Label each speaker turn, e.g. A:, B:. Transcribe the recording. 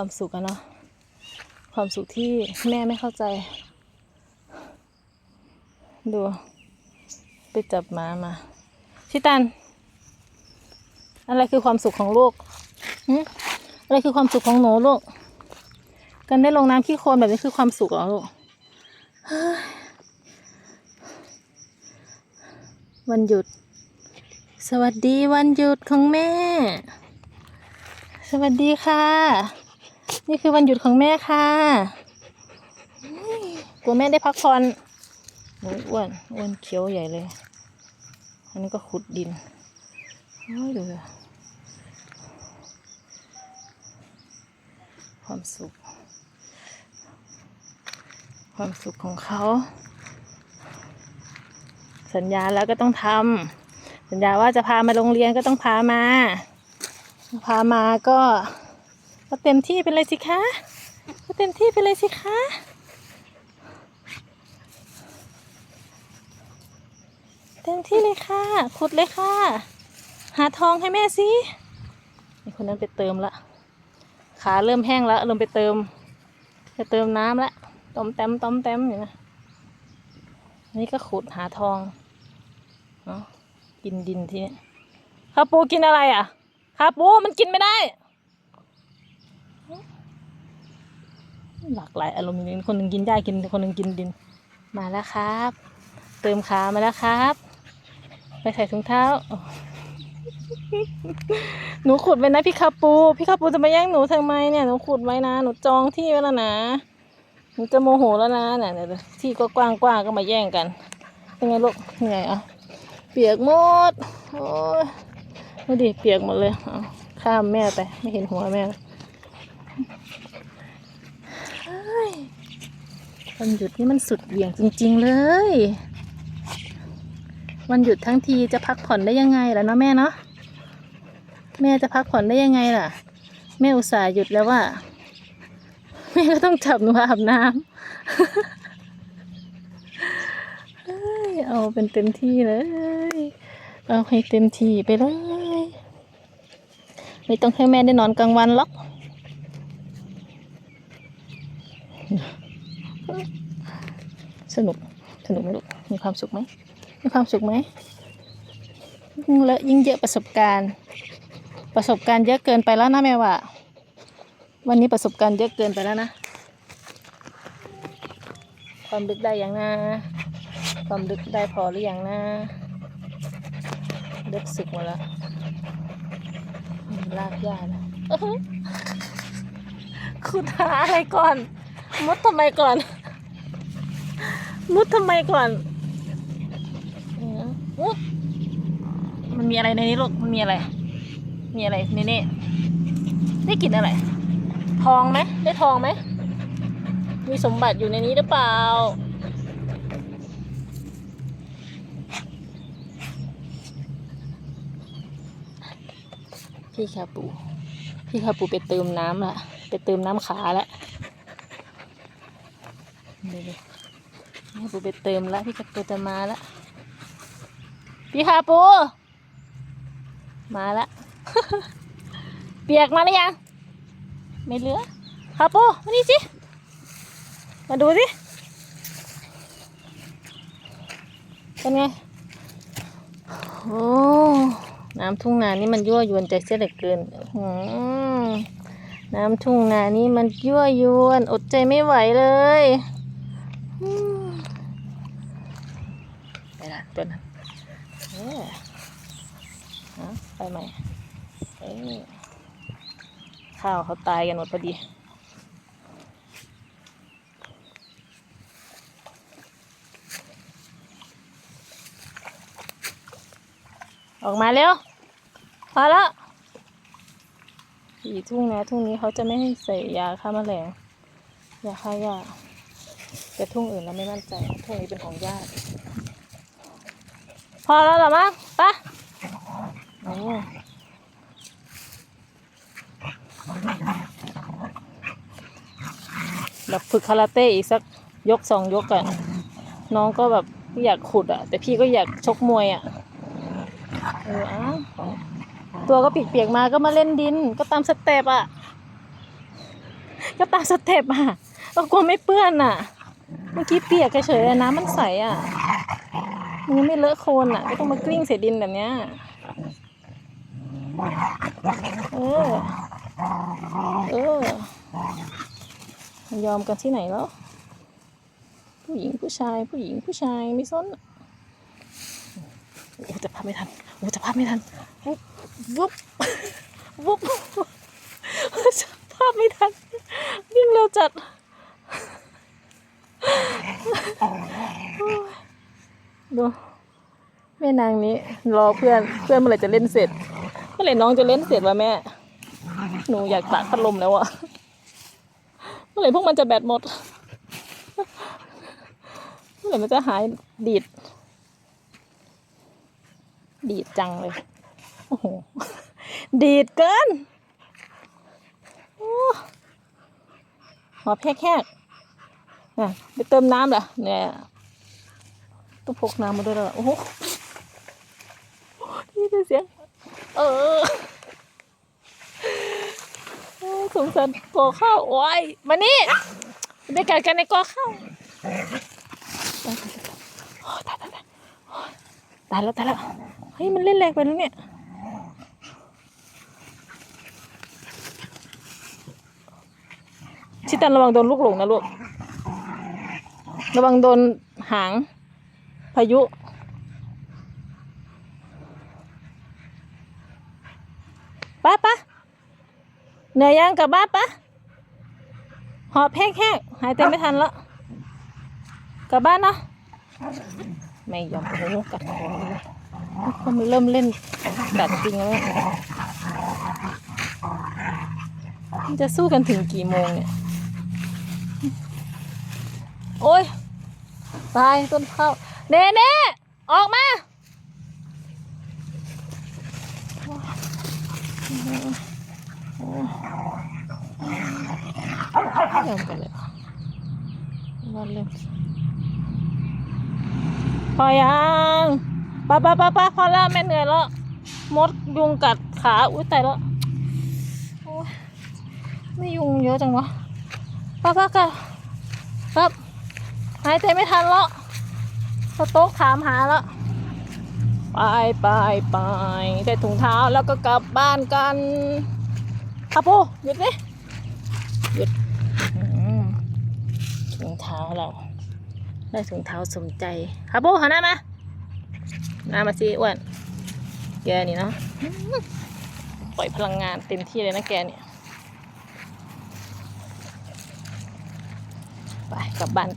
A: ความสุขอะเนาะความสุขที่แม่ไม่เข้าใจ ดู ไปจับหมามาชิตัน อะไรคือความสุขของลูกอะไรคือความสุขของหนูลูกการได้ลงน้ำขี้โคลนแบบนี้คือความสุขเหรอลูกวันหยุด สวัสดีวันหยุดของแม่ สวัสดีค่ะ นี่คือวันหยุดของแม่ค่ะกลัวแม่ได้พักผ่อนอ้ยอ้วนอ้วนเขียวใหญ่เลย อันนี้ก็ขุดดินโอ้ยดูสิความสุข ความสุขของเขา สัญญาแล้วก็ต้องทำสัญญาว่าจะพามาโรงเรียนก็ต้องพามา พามาก็ ก็เต็มที่ไปเลยสิคะก็เต็มที่ไปเลยสิคะเต็มที่เลยค่ะ ขุดเลยค่ะ หาทองให้แม่สินี่คนนั้นไปเติมละขาเริ่มแห้งแล้วเริ่มไปเติมไปเติมน้ำละต้มแต้มต้มแต้มอยู่นะนี่ก็ขุดหาทองเนาะกินดินทีนี้ข้าปูกินอะไรอะข้าปูมันกินไม่ได้ หลากหลายอารมณ์จริงคนหนึ่งกินหญ้ากินคนหนึ่งกินดิน มาแล้วครับ เติมขามาแล้วครับ ไปใส่ถุงเท้า หนูขุดไว้นะพี่คาปู พี่คาปูจะมาแย่งหนูทำไมเนี่ยหนูขุดไว้นะหนูจองที่ไว้แล้วนะหนูจะโมโหแล้วนะเนี่ยที่ก็กว้างกว้างก็มาแย่งกันเป็นไงลูกเหนื่อยอะเปียกหมดโอ้ยดูดิเปียกหมดเลยเอาข้ามแม่ไปไม่เห็นหัวแม่เลยเฮ้ย วันหยุดนี่มันสุดเหวี่ยงจริง ๆ เลย วันหยุดทั้งทีจะพักผ่อนได้ยังไงล่ะเนาะแม่เนาะแม่จะพักผ่อนได้ยังไงล่ะ แม่อุตส่าห์หยุดแล้วว่าแม่ก็ต้องจับหนูอาบน้ำเฮ้ยเอาเป็นเต็มที่เลย เอาให้เต็มที่ไปเลย ไม่ต้องให้แม่ได้นอนกลางวันหรอก สนุก สนุกไหมลูก มีความสุขไหม มีความสุขไหมยิ่งเลอะยิ่งเยอะประสบการณ์ ประสบการณ์เยอะเกินไปแล้วนะแม่ว่า วันนี้ประสบการณ์เยอะเกินไปแล้วนะ ความลึกได้ยังนะ ความลึกได้พอหรือยังนะลึกสึกหมดแล้วลากยานะเอ้ยขุดหาอะไรก่อนมดทำไมก่อน มุดทำไมก่อนมุดมันมีอะไรในนี้ลูก มันมีอะไร มีอะไรในนี่ได้กลิ่นอะไร ทองไหม ได้ทองไหม มีสมบัติอยู่ในนี้หรือเปล่า พี่คาปู พี่คาปูไปเติมน้ำละ ไปเติมน้ำขาละเดี๋ยวๆพี่คาปูไปเติมละพี่คาปูจะมาละพี่คาปู มาละ เปียกมาหรือยัง ไม่เหลือคาปูมานี่สิ มาดูสิ เป็นไง โอ้น้ำทุ่งนานี่มันยั่วยวนใจเสียเหลือเกินน้ำทุ่งนานี่มันยั่วยวน อดใจไม่ไหวเลยอื ตัวนั้นเออเอาไปใหม่เอ้ยข้าวเขาตายกันหมดพอดีออกมาเร็วพอแล้วอีทุ่งนาทุ่งนี้เขาจะไม่ให้ใส่ยาฆ่าแมลงยาฆ่าหญ้าแต่ทุ่งอื่นเราไม่มั่นใจทุ่งนี้เป็นของญาติ พอแล้วหรอมั้งปะโอ้แบบฝึกคาราเต้อีกสักยกสองยกอะน้องก็แบบอยากขุดอะแต่พี่ก็อยากชกมวยอะเอออ้าวตัวก็เปียกๆมาก็มาเล่นดิน ก็ตามสเต็ปอะก็ตามสเต็ปอะก็กลัวไม่เปื้อนอะเมื่อกี้เปียกเฉยๆน้ำมันใสอะ มันยังไม่เลอะโคลนอะก็ต้องมากลิ้งเศษดินแบบเนี้ยเออ เออยอมกันที่ไหนแล้ว ผู้หญิงผู้ชาย ผู้หญิงผู้ชายไม่สนอะโอ้จะภาพไม่ทันโอ้จะภาพไม่ทันวุบวุบวุบจะภาพไม่ทันวิ่งเร็วจัด ดูแม่นางนี้ รอเพื่อนเพื่อนเมื่อไหร่จะเล่นเสร็จ เมื่อไหร่น้องจะเล่นเสร็จวะแม่ หนูอยากตากพัดลมแล้วอะเมื่อไหร่พวกมันจะแบตหมด เมื่อไหร่มันจะหายดีด ดีดจังเลย โอ้โห ดีดเกินโอ้หอบแคกๆน่ไปเติมน้ำเหรอเนี่ย ต้องพกน้ำมาด้วยเหรอโอ้โหนี่เป็นเสียง เออโอ้สงสารกอข้าวโอ้ยมานี่ไปกัดกันในกอข้าวตายตายตายตายแล้วตายแล้วเฮ้ยมันเล่นแรงไปแล้วเนี่ยชิตันระวังโดนลูกหลงนะลูก ระวังโดนหางายุ ป้าป้าเหนื่อยยังกับบ้าป้าหอบแห้งๆหายใจไม่ทันแล้วกลับบ้านเนาะไม่ยอมโอ้กัดคอเลยเขามันเริ่มเล่นกัดจริงแล้วมันจะสู้กันถึงกี่โมงเนี่ย โอ้ยตายต้นข้าว เนเน่ออกมายอมกันเลยวันเร็วพอยังป้าป้าป้าป้าพอแล้วแม่เหนื่อยแล้วมดยุงกัดขาอุ้ยตายแล้วโอ้ยไม่ยุงเยอะจังวะป้าป้ากันครับหายใจไม่ทันแล้ว สต๊อกถามหาแล้ว ไปไปไปได้ถุงเท้าแล้วก็กลับบ้านกันครับปูหยุดดิหยุดถุงเท้าเรา ได้ถุงเท้าสมใจครับปูหันหน้ามาหน้ามาสิอ้วนแกนี่เนาะปล่อยพลังงานเต็มที่เลยนะแกเนี่ยไปกลับบ้านกัน